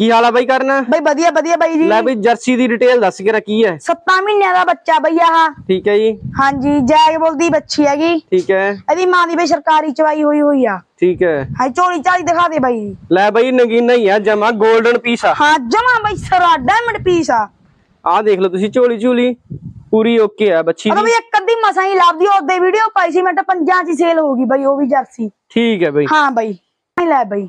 ਕੀ ਹਾਲ ਆ ਬਾਈ ਕਰਨਾ? ਬਈ ਵਧੀਆ ਵਧੀਆ ਬਾਈ ਜੀ। ਲੈ ਬਈ ਜਰਸੀ ਦੀ ਡਿਟੇਲ ਦੱਸ ਕੇ ਕੀ ਹੈ 7 ਮਹੀਨਿਆਂ ਦਾ ਬੱਚਾ ਬਈ ਆਹ। ਠੀਕ ਹੈ ਜੀ। ਹਾਂਜੀ ਜੈਗ ਬੋਲਦੀ ਬੱਚੀ ਹੈਗੀ। ਠੀਕ ਹੈ ਇਹਦੀ ਮਾਂ ਦੀ ਬਈ ਸਰਕਾਰੀ ਚਵਾਈ ਹੋਈ ਹੋਈ ਆ। ਠੀਕ ਹੈ ਹਾਂ ਝੋਲੀ ਝਾਲੀ ਦਿਖਾ ਦੇ ਬਾਈ। ਲੈ ਬਈ ਨਗੀਨਾ ਹੀ ਆ ਜਮਾ 골ਡਨ ਪੀਸ ਆ। ਹਾਂ ਜਮਾ ਬਈ ਸਰਾ ਡਾਇਮੰਡ ਪੀਸ ਆ। ਆਹ ਦੇਖ ਲਓ ਤੁਸੀਂ ਝੋਲੀ ਝੋਲੀ ਪੂਰੀ ਓਕੇ ਆ ਬੱਚੀ ਦੀ। ਬਈ ਇੱਕ ਅੱਧੀ ਮਸਾਂ ਹੀ ਲੱਭਦੀ ਉਹਦੇ ਵੀਡੀਓ ਪਾਈ ਸੀ ਮੈਂ ਤਾਂ ਪੰਜਾਂ ਚ ਸੇਲ ਹੋ ਗਈ ਬਈ ਉਹ ਵੀ ਜਰਸੀ। ਠੀਕ ਹੈ ਬਈ। ਹਾਂ ਬਈ। ਲੈ ਬਈ।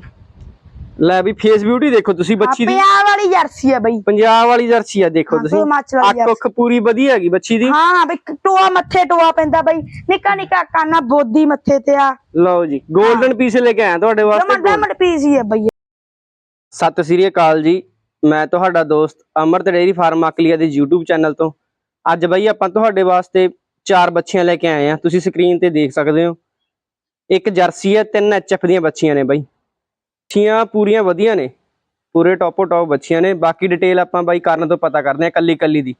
ਲੈ ਵੀ ਫੇਸ ਬਿਊਟੀ ਦੇਖੋ ਤੁਸੀਂ ਬੱਚੀ ਦੀ। ਪਿਆ ਵਾਲੀ ਜਰਸੀ ਆ ਬਈ। ਪੰਜਾਬ ਵਾਲੀ ਜਰਸੀ ਆ ਦੇਖੋ ਹਾਂ, ਤੁਸੀਂ। ਹਿਮਾਚਲ ਵਾਲੀ ਅੱਖ ਉੱਖ ਪੂਰੀ ਵਧੀਆ ਹੈਗੀ ਬੱਚੀ ਦੀ। ਹਾਂ ਬਈ ਟੋਆ ਮੱਥੇ ਟੋਆ ਪੈਂਦਾ ਬਈ। ਨਿੱਕਾ ਨਿੱਕਾ ਕਾਨਾ ਬੋਦੀ ਮੱਥੇ ਤੇ ਆ। ਲਓ ਜੀ 골ਡਨ ਪੀਸ ਲੈ ਕੇ ਆਇਆ ਤੁਹਾਡੇ ਵਾਸਤੇ ਡਾਇਮੰਡ ਪੀਸ ਹੀ ਆ ਬਈ। ਸਤਿ ਸ੍ਰੀ ਅਕਾਲ ਜੀ ਮੈਂ ਤੁਹਾਡਾ ਦੋਸਤ ਅਮਰਤ ਡੇਰੀ ਫਾਰਮ ਅਕਲੀਆ ਦੇ YouTube ਚੈਨਲ ਤੋਂ। ਅੱਜ ਬਈ ਆਪਾਂ ਤੁਹਾਡੇ ਵਾਸਤੇ ਚਾਰ ਬੱਚੀਆਂ ਲੈ ਕੇ ਆਏ ਆ। ਤੁਸੀਂ ਸਕਰੀਨ ਤੇ ਦੇਖ ਸਕਦੇ ਹੋ। ਇੱਕ ਜਰਸੀ ਹੈ ਤਿੰਨ ਐਚਐਫ ਦੀਆਂ ਬੱਚੀਆਂ ਨੇ ਬਾਈ। ਬੱਚੀਆਂ ਪੂਰੀਆਂ ਵਧੀਆ ਨੇ। ਪੂਰੇ ਟੌਪੋ ਟੌਪ ਬੱਚੀਆਂ ਨੇ। ਬਾਕੀ ਡਿਟੇਲ ਆਪਾਂ ਬਾਈ ਕਰਨ ਤੋਂ ਪਤਾ ਕਰਦੇ ਆ ਕੱਲੀ ਕੱਲੀ ਦੀ।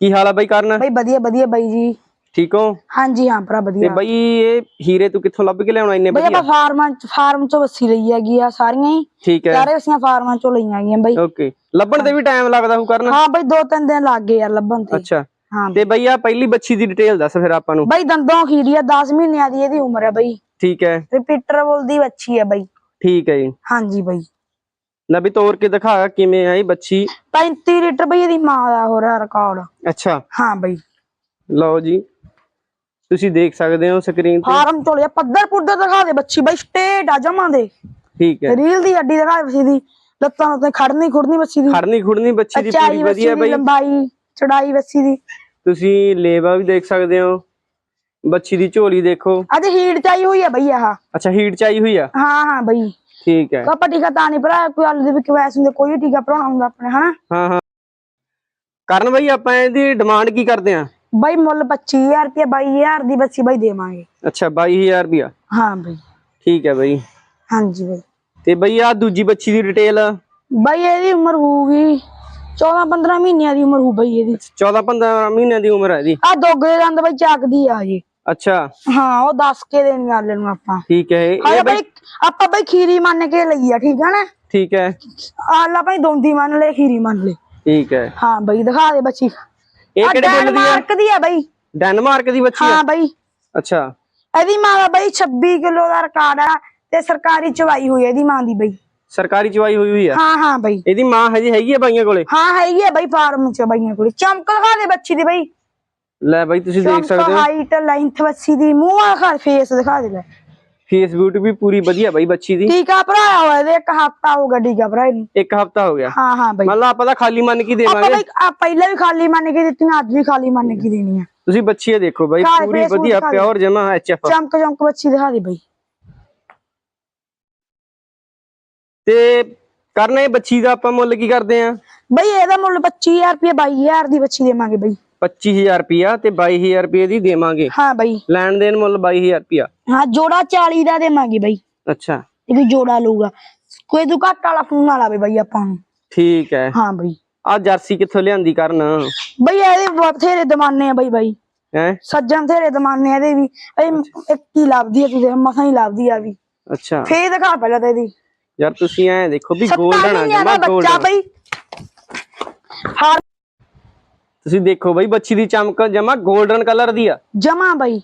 ਕੀ ਹਾਲ ਆ ਬਾਈ ਕਰਨ? ਬਈ ਵਧੀਆ ਵਧੀਆ ਬਾਈ ਜੀ। ਠੀਕ ਹੋ? ਹਾਂਜੀ ਹਾਂ ਭਰਾ ਤੇ ਵਧੀਆ। ਬਾਈ ਇਹ ਹੀਰੇ ਤੂੰ ਕਿੱਥੋਂ ਲੱਭ ਕੇ ਲਿਆਉਣਾ ਇੰਨੇ ਬਈ ਵਧੀਆ? ਆਪਾਂ ਫਾਰਮਾਂ ਚ ਫਾਰਮ ਚੋਂ ਵੱਸੀ ਲਈ ਹੈਗੀ ਆ ਸਾਰੀਆਂ ਹੀ। ਠੀਕ ਹੈ। ਸਾਰੇ ਅਸੀਂ ਫਾਰਮਾਂ ਚੋਂ ਲਈਆਂ ਗਈਆਂ ਬਈ। ਓਕੇ। ਲੱਭਣ ਤੇ ਵੀ ਟਾਈਮ ਲੱਗਦਾ ਹੂ ਕਰਨ। ਹਾਂ ਬਈ ਦੋ ਤਿੰਨ ਦਿਨ ਲੱਗ ਗਏ ਯਾਰ ਲੱਭਣ ਤੇ। ਅੱਛਾ। ਹਾਂ ਤੇ ਬਈ। ਆ ਪਹਿਲੀ ਬੱਚੀ ਦੀ ਡਿਟੇਲ ਦੱਸ ਫਿਰ ਆਪਾਂ ਨੂੰ। ਬਈ ਦੰਦੋਂ ਖੀਰੀ ਆ 10 ਮਹੀਨਿਆਂ ਦੀ ਇਹਦੀ ਉਮਰ ਹੈ ਬਈ। ਠੀਕ ਹੈ। ਰਿਪੀਟਰ ਬੋਲਦੀ ਬੱਚੀ ਹੈ ਬਈ। ਠੀਕ ਹੈ ਜੀ। ਹਾਂਜੀ ਬਈ। ਲੈ ਵੀ ਤੋੜ ਕੇ ਦਿਖਾ ਕਿਵੇਂ ਆਈ ਬੱਚੀ। 35 ਲੀਟਰ ਬਈ ਇਹਦੀ ਮਾਂ ਦਾ ਹੋ ਰਿਹਾ ਰਿਕਾਰਡ ਅੱਛਾ। ਹਾਂ ਬਈ। ਲਓ ਜੀ। ਤੁਸੀਂ ਦੇਖ ਸਕਦੇ ਹੋ ਸਕਰੀਨ ਤੇ। ਫਾਰਮ ਚੋਲਿਆ ਪੱਧਰ ਪੁੱਧਰ ਦਿਖਾ ਦੇ ਬੱਚੀ ਬਈ ਸਟੇਟ ਆ ਜਮਾਂ ਦੇ। ਠੀਕ ਹੈ। ਰੀਲ ਦੀ ਅੱਡੀ ਦਿਖਾ ਦੇ ਬੱਚੀ ਦੀ। ਲੱਤਾਂ ਉੱਤੇ ਖੜਨੀ ਖੁੜਨੀ ਬੱਚੀ ਦੀ। ਖੜਨੀ ਖੁੜਨੀ ਬੱਚੀ ਦੀ ਪੂਰੀ ਵਧੀਆ ਬਈ। ਲੰਬਾਈ ਚੜਾਈ ਬੱਚੀ ਦੀ। ਤੁਸੀਂ ਲੇਵਾ ਵੀ ਦੇਖ ਸਕਦੇ ਹੋ। ਬੱਚੀ ਦੀ ਝੋਲੀ ਦੇਖੋ। ਅੱਜ ਹੀਟ ਚਾਈ ਹੋਈ ਹੈ ਬਈ ਆਹ। ਅੱਛਾ ਹੀਟ ਚਾਈ ਹੋਈ ਆ? ਹਾਂ ਹਾਂ ਬਈ। ਠੀਕ ਹੈ। ਕਾਪਾ ਟੀਕਾ ਤਾਂ ਨਹੀਂ ਭਰਾ ਕੋਈ ਆਲੂ ਦੇ ਵੀ ਕਿਵੈਸ ਹੁੰਦੇ ਕੋਈ ਟੀਕਾ ਭਰਾਉਣਾ ਹੁੰਦਾ ਆਪਣੇ ਹਨਾ? ਹਾਂ ਹਾਂ। ਕਰਨ ਬਈ ਆਪਾਂ ਇਹਦੀ ਡਿਮਾਂਡ ਕੀ ਕਰਦੇ ਆ? ਬਈ ਮੁੱਲ 25000 ਰੁਪਏ 22000 ਦੀ ਬੱਚੀ ਬਈ ਦੇਵਾਂਗੇ। ਅੱਛਾ 22000 ਰੁਪਿਆ ਹਾਂ ਬਈ। ਠੀਕ ਹੈ ਬਈ। ਹਾਂਜੀ ਬਈ। ਤੇ ਬਈ ਆ ਦੂਜੀ ਬੱਚੀ ਦੀ ਡਿਟੇਲ ਬਈ ਇਹਦੀ ਉਮਰ ਹੋਊਗੀ 14 15 ਮਹੀਨਿਆਂ ਦੀ ਉਮਰ ਹੋ ਬਈ ਇਹਦੀ। 14 15 ਮਹੀਨਿਆਂ ਦੀ ਉਮਰ ਹੈ ਇਹਦੀ। ਆ ਦੋਗੇ ਦੰਦ ਬਈ ਚੱਕਦੀ ਆ ਜੀ ਅੱਛਾ। ਹਾਂ ਉਹ ਦੱਸ ਕੇ ਦੇਣੀ ਗੱਲ ਨੂੰ ਆਪਾਂ। ਠੀਕ ਹੈ ਇਹ ਹਾਂ ਬਈ ਆਪਾਂ ਬਈ ਖੀਰੀ ਮੰਨ ਕੇ ਲਈ ਆ ਠੀਕ ਆ ਨਾ? ਠੀਕ ਹੈ। ਆਲਾ ਭਾਈ ਦੋਂਦੀ ਮੰਨ ਲੈ ਖੀਰੀ ਮੰਨ ਲੈ। ਠੀਕ ਹੈ। ਹਾਂ ਬਈ ਦਿਖਾ ਦੇ ਬੱਚੀ। ਇਹ ਕਿਹੜੇ ਪਿੰਡ ਦੀ ਹੈ ਮਾਰਕ ਦੀ ਆ ਬਈ। ਡੈਨਮਾਰਕ ਦੀ ਬੱਚੀ ਹੈ ਹਾਂ ਬਈ। ਅੱਛਾ। ਇਹਦੀ ਮਾਂ ਦਾ ਬਈ 26 ਕਿਲੋ ਦਾ ਰਿਕਾਰਡ ਆ ਤੇ ਸਰਕਾਰੀ ਚਵਾਈ ਹੋਈ ਆ ਇਹਦੀ ਮਾਂ ਦੀ ਬਈ। ਸਰਕਾਰੀ ਚਵਾਈ ਹੋਈ ਹੋਈ ਆ? ਹਾਂ ਹਾਂ ਬਈ। ਇਹਦੀ ਮਾਂ ਹਜੇ ਹੈਗੀ ਆ ਬਾਈਆਂ ਕੋਲੇ? ਹਾਂ ਹੈਗੀ ਆ ਬਈ ਫਾਰਮ ਚ ਬਈਆਂ ਕੋਲ। ਚਮਕ ਦਿਖਾ ਦੇ ਬੱਚੀ ਦੀ ਬਈ। ਲੈ ਬਾਈ ਤੁਸੀਂ ਦੇਖ ਸਕਦੇ ਹੋ। ਹਾਈਟ ਲੈਂਥ ਬੱਚੀ ਦੀ ਮੂੰਹ ਵਾਲਾ ਫੇਸ ਦਿਖਾ ਦੇ ਲੈ। ਫੇਸ ਬਿਊਟੀ ਵੀ ਪੂਰੀ ਵਧੀਆ ਬਾਈ ਬੱਚੀ ਦੀ। ਟੀਕਾ ਭਰਾਇਆ ਹੋਇਆ ਇਹਦੇ ਇੱਕ ਹਫਤਾ ਹੋ ਗਿਆ ਟੀਕਾ ਭਰਾਏ ਨੂੰ। ਇੱਕ ਹਫਤਾ ਹੋ ਗਿਆ। ਹਾਂ ਹਾਂ ਬਈ। ਮੰਨ ਲਾ ਆਪਾਂ ਤਾਂ ਖਾਲੀ ਮੰਨ ਕੇ ਆਪਾਂ ਦੇਵਾਂਗੇ। ਬਈ ਆ ਪਹਿਲਾਂ ਵੀ ਖਾਲੀ ਮੰਨ ਕੇ ਦਿੱਤੀਆਂ ਅੱਜ ਵੀ ਖਾਲੀ ਮੰਨ ਕੇ ਦੇਣੀ ਆ। ਤੁਸੀਂ ਬੱਚੀ ਇਹ ਦੇਖੋ ਬਾਈ ਪੂਰੀ ਵਧੀਆ। ਪਿਓਰ ਜਮਾ ਐਚਐਫ ਚਮਕ ਚਮਕ ਬੱਚੀ ਦਿਖਾ ਦੇ ਬਈ। ਤੇ ਕਰਨਾ ਇਹ ਬੱਚੀ ਦਾ ਆਪਾਂ ਮੁੱਲ ਕੀ ਕਰਦੇ ਆ? ਬਈ ਇਹਦਾ ਮੁੱਲ 25000 ਰੁਪਏ 22000 ਦੀ ਬੱਚੀ ਦੇਵਾਂਗੇ ਬਈ। 25000 ਰੁਪਿਆ ਤੇ 22000 ਰੁਪਏ ਦੀ ਦੇਵਾਂਗੇ। ਹਾਂ ਬਈ। ਲੈਣ ਦੇਣ ਮੁੱਲ 22000 ਰੁਪਿਆ ਹਾਂ ਜੋੜਾ 40 ਦਾ ਦੇਵਾਂਗੇ ਬਈ। ਅੱਛਾ। ਇਹ ਜੋੜਾ ਲਊਗਾ। ਕੋਈ ਤੂੰ ਘੱਟ ਵਾਲਾ ਫੋਨ ਨਾ ਲਾਵੇ ਬਈ ਆਪਾਂ ਨੂੰ। ਠੀਕ ਹੈ। ਹਾਂ ਬਈ। ਆ ਜਰਸੀ ਕਿੱਥੋਂ ਲਿਆਂਦੀ ਕਰਨ? ਬਈ ਇਹਦੇ ਬਥੇਰੇ ਦਮਾਨੇ ਆ ਬਈ ਬਈ। ਹੈ? ਸੱਜਣ ਥੇਰੇ ਦਮਾਨੇ ਆ ਇਹਦੇ ਵੀ। ਇਹ ਇੱਕ ਹੀ ਲੱਭਦੀ ਆ ਤੂੰ ਦੇਖ ਮਸਾਂ ਹੀ ਲੱਭਦੀ ਆ ਵੀ। ਅੱਛਾ। ਫੇਰ ਦਿਖਾ ਪਹਿਲਾਂ ਤੇ ਇਹਦੀ। ਯਾਰ ਤੁਸੀਂ ਐ ਦੇਖੋ ਵੀ ਸੱਤਾਂ 골ਡਨ ਆ ਜਮਾ ਦਾ ਬੱਚਾ ਬਈ ਹਾਂ ਤੁਸੀਂ ਦੇਖੋ ਬਈ ਬੱਚੀ ਦੀ ਚਮਕ ਜਮਾ 골ਡਨ ਕਲਰ ਦੀ ਆ। ਜਮਾ ਬਈ।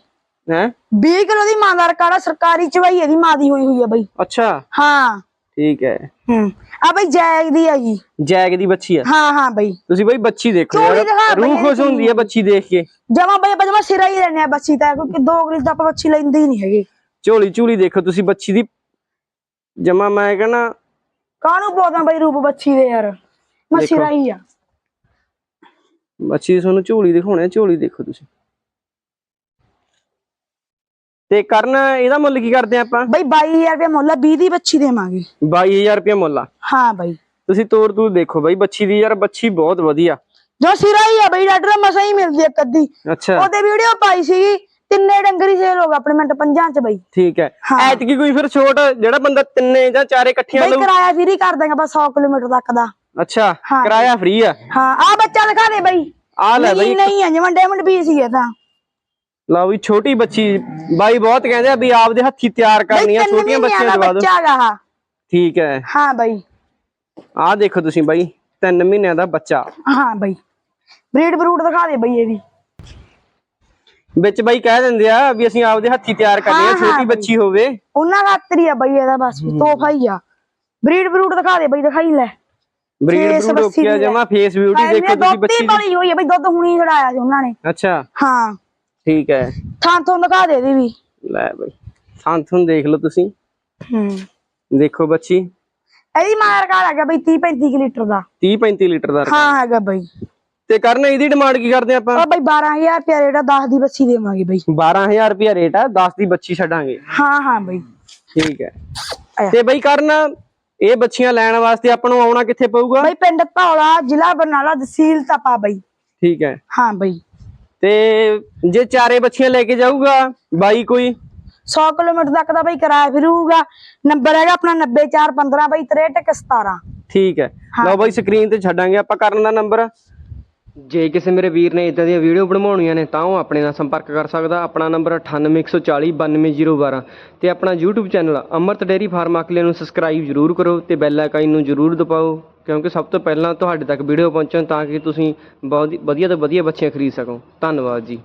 ਹੈ? 20 ਕਿਲੋ ਦੀ ਮਾਂ ਦਾ ਆ, ਸਰਕਾਰੀ ਚਵਾਈ ਇਹਦੀ ਮਾਂ ਦੀ ਹੋਈ ਹੋਈ ਆ ਬਈ। ਅੱਛਾ। ਹਾਂ। ਠੀਕ ਹੈ। ਹੂੰ। ਆ ਬਈ ਜੈਗ ਦੀ ਆ ਜੀ। ਜੈਗ ਦੀ ਬੱਚੀ ਆ। ਹਾਂ ਹਾਂ ਬਈ। ਤੁਸੀਂ ਬਈ ਬੱਚੀ ਦੇਖੋ ਯਾਰ ਰੂਹ ਖੁਸ਼ ਹੁੰਦੀ ਹੈ ਬੱਚੀ ਦੇਖ ਕੇ। ਜਮਾ ਬਈ ਆਪਾਂ ਜਮਾ ਸਿਰਾ ਹੀ ਲੈਣੇ ਆ ਬੱਚੀ ਤਾਂ ਕਿਉਂਕਿ ਦੋ ਗਰੀਸ ਦਾ ਆਪਾਂ ਬੱਚੀ ਲੈਂਦੇ ਹੀ ਨਹੀਂ ਹੈਗੇ। ਝੋਲੀ ਝੂਲੀ ਦੇਖੋ ਤੁਸੀਂ ਬੱਚੀ ਦੀ। ਜਮਾ ਮੈਂ ਕਹਿੰਦਾ ਕਾਹਨੂੰ ਬੋਲਦਾ ਬਈ ਰੂਪ ਬੱਚੀ ਦੇ ਯਾਰ? ਮੈਂ। ਸਿਰਾ ਹੀ ਆ। ਦੀ ਤੁਹਾਨੂੰ ਝੋਲੀ ਦਿਖਾਉਣੇ ਝੋਲੀ ਦੇਖੋ ਤੁਸੀਂ। ਤੇ ਕਰਨ ਇਹਦਾ ਮੁੱਲ ਕੀ ਕਰਦੇ ਆਪਾਂ? ਬਈ 22000 ਰੁਪਏ ਮੁੱਲ ਆ 20 ਦੀ ਬੱਚੀ ਦੇਵਾਂਗੇ। 22000 ਰੁਪਏ ਮੁੱਲ ਆ। ਹਾਂ ਬਈ। ਤੁਸੀਂ ਤੋਰ ਤੂਰ ਦੇਖੋ ਬਈ ਬੱਚੀ ਦੀ ਯਾਰ ਬੱਚੀ ਬਹੁਤ ਵਧੀਆ। ਜੋ ਸਿਰਾ ਹੀ ਆ ਬਈ ਡਾਕਟਰ ਮਸਾਂ ਹੀ ਮਿਲਦੀ ਆ ਕੱਦੀ ਅੱਛਾ। ਉਹਦੇ ਵੀਡੀਓ ਪਾਈ ਸੀਗੀ ਤਿੰਨੇ ਡੰਗਰੀ ਸੇਲ ਹੋ ਗਏ ਆਪਣੇ ਮਿੰਟ ਪੰਜਾਂ ਚ ਬਈ। ਠੀਕ ਹੈ। ਹਾਂ। ਐਤਕੀ ਕੋਈ ਫਿਰ ਛੋਟ ਜਿਹੜਾ ਬੰਦਾ ਤਿੰਨੇ ਜਾਂ ਚਾਰੇ ਇਕੱਠੀਆਂ ਬਈ ਲਊ? ਕਿਰਾਇਆ ਫ੍ਰੀ ਕਰ ਦਾਂਗੇ ਬਸ 100 ਕਿਲੋਮੀਟਰ ਤੱਕ ਦਾ। ਅੱਛਾ ਹਾਂ। ਕਿਰਾਇਆ ਫ੍ਰੀ ਆ। ਹਾਂ ਆ ਬੱਚਾ ਦਿਖਾ ਦੇ ਬਈ। ਆ ਲੈ ਬਈ। ਨਹੀਂ ਨਹੀਂ ਆ ਜਿਵੇਂ ਡਾਇਮੰਡ ਪੀਸ ਹੀ ਹੈ ਤਾਂ। ਲਓ ਵੀ ਛੋਟੀ ਬੱਚੀ ਬਾਈ ਬਹੁਤ ਕਹਿੰਦੇ ਆ ਵੀ ਆਪਦੇ ਹੱਥੀ ਤਿਆਰ ਬਈ ਕਰਨੀ ਆ ਤਿੰਨ ਛੋਟੀਆਂ ਮਹੀਨਿਆਂ ਬੱਚੀਆਂ ਦਾ ਦਵਾ ਦਿਓ। ਬੱਚਾ ਗਾ ਆਹ। ਠੀਕ ਹੈ। ਹਾਂ ਬਈ। ਆਹ ਦੇਖੋ ਤੁਸੀਂ ਬਾਈ 3 ਮਹੀਨਿਆਂ ਦਾ ਬੱਚਾ। ਹਾਂ ਬਈ। ਬਰੀਡ ਬਰੂਡ ਦਿਖਾ ਦੇ ਬਈ ਇਹਦੀ ਵਿੱਚ ਬਾਈ ਕਹਿ ਦਿੰਦੇ ਆ ਵੀ ਅਸੀਂ ਆਪਦੇ ਹੱਥੀ ਤਿਆਰ ਕਰਨੀ ਆ ਹਾਂ, ਹਾਂ ਛੋਟੀ। ਬੱਚੀ ਹੋਵੇ। ਉਹਨਾਂ ਖਾਤਰ ਹੀ ਆ ਬਈ ਇਹਦਾ ਬਸ ਤੋਹਫਾ ਹੀ ਆ। ਬਰੀਡ ਬਰੂਡ ਦਿਖਾ ਦੇ ਬਈ ਦਿਖਾਈ ਲੈ। ਬਰੀਡ ਬਰੂਡ ਬੱਚੀ ਓਕੇ ਦੀ ਆ। ਜਮਾ ਫੇਸ ਬਿਊਟੀ ਦੇਖੋ ਤੁਸੀਂ ਹੀ ਬੱਚੀ ਦੀ। ਬੜੀ ਹੋਈ ਆ ਬਈ ਦੁੱਧ ਹੁਣੀ ਛੜਾਇਆ ਸੀ ਉਹਨਾਂ ਨੇ। ਅੱਛਾ। ਹਾਂ। ਠੀਕ ਹੈ। ਥਾਂ ਤੋਂ ਦਿਖਾ ਦੇ ਇਹਦੀ ਵੀ। ਲੈ ਬਾਈ ਥਾਂ ਥੁੰ ਦੇਖ ਲਓ ਤੁਸੀਂ। ਹੂੰ। ਦੇਖੋ ਬੱਚੀ। ਇਹਦੀ ਮਾਰ ਕਾਲ ਹੈਗਾ ਬਈ 30 35 ਲੀਟਰ ਦਾ। 30 35 ਲੀਟਰ ਦਾ ਹਾਂ ਹੈਗਾ ਬਈ। ਤੇ ਕਰਨ ਇਹਦੀ ਡਿਮਾਂਡ ਕੀ ਕਰਦੇ ਆਪਾਂ? ਉਹ ਬਈ 12000 ਰੁਪਏ ਰੇਟ ਆ 10 ਦੀ ਬੱਸੀ ਦੇਵਾਂਗੇ ਬਈ। 12000 ਰੁਪਿਆ ਰੇਟ ਆ 10 ਦੀ ਬੱਚੀ ਛੱਡਾਂਗੇ। ਹਾਂ ਹਾਂ ਬਈ। ਠੀਕ ਹੈ। ਤੇ ਬਈ ਕਰਨ ਇਹ ਬੱਚੀਆਂ ਲੈਣ ਵਾਸਤੇ ਆਪਾਂ ਨੂੰ ਆਉਣਾ ਕਿੱਥੇ ਪਊਗਾ? ਬਈ ਪਿੰਡ ਧੌਲਾ ਜ਼ਿਲ੍ਹਾ ਬਰਨਾਲਾ ਤਹਿਸੀਲ ਤਪਾ ਬਈ। ਠੀਕ ਹੈ। ਹਾਂ ਬਈ। ਤੇ ਜੇ ਚਾਰੇ ਬੱਚੀਆਂ ਲੈ ਕੇ ਜਾਊਗਾ ਬਾਈ ਕੋਈ? 100 ਕਿਲੋਮੀਟਰ ਤੱਕ ਦਾ ਬਈ ਕਿਰਾਇਆ ਫਿਰੂਗਾ। ਨੰਬਰ ਹੈਗਾ ਆਪਣਾ 90415 ਬਈ 6317 ਠੀਕ ਹੈ। ਲਓ ਬਾਈ ਸਕਰੀਨ ਤੇ ਛੱਡਾਂਗੇ ਆਪਾਂ ਕਰਨ ਦਾ ਨੰਬਰ। ਜੇ ਕਿਸੇ ਮੇਰੇ ਵੀਰ ਨੇ ਇਦਾਂ ਦੀਆਂ ਵੀਡੀਓ ਬਣਵਾਉਣੀਆਂ ਨੇ, ਤਾਂ ਉਹ ਆਪਣੇ ਨਾਲ ਸੰਪਰਕ ਕਰ ਸਕਦਾ। ਆਪਣਾ ਨੰਬਰ 9814 92012 ਤੇ ਆਪਣਾ YouTube channel Amrit dairy farm ਆਕਲੇ ਨੂੰ ਸਬਸਕ੍ਰਾਈਬ ਜਰੂਰ ਕਰੋ ਤੇ ਬੈਲ ਆਈਕਨ ਨੂੰ ਜਰੂਰ ਦਬਾਓ, ਕਿਉਂਕਿ ਸਭ ਤੋਂ ਪਹਿਲਾਂ ਤੁਹਾਡੇ ਤੱਕ ਵੀਡੀਓ ਪਹੁੰਚਣ ਤਾਂ ਕਿ ਤੁਸੀਂ ਬਹੁਤ ਵਧੀਆ ਤੋਂ ਵਧੀਆ ਬੱਚੀਆਂ ਖਰੀਦ ਸਕੋ। ਧੰਨਵਾਦ ਜੀ।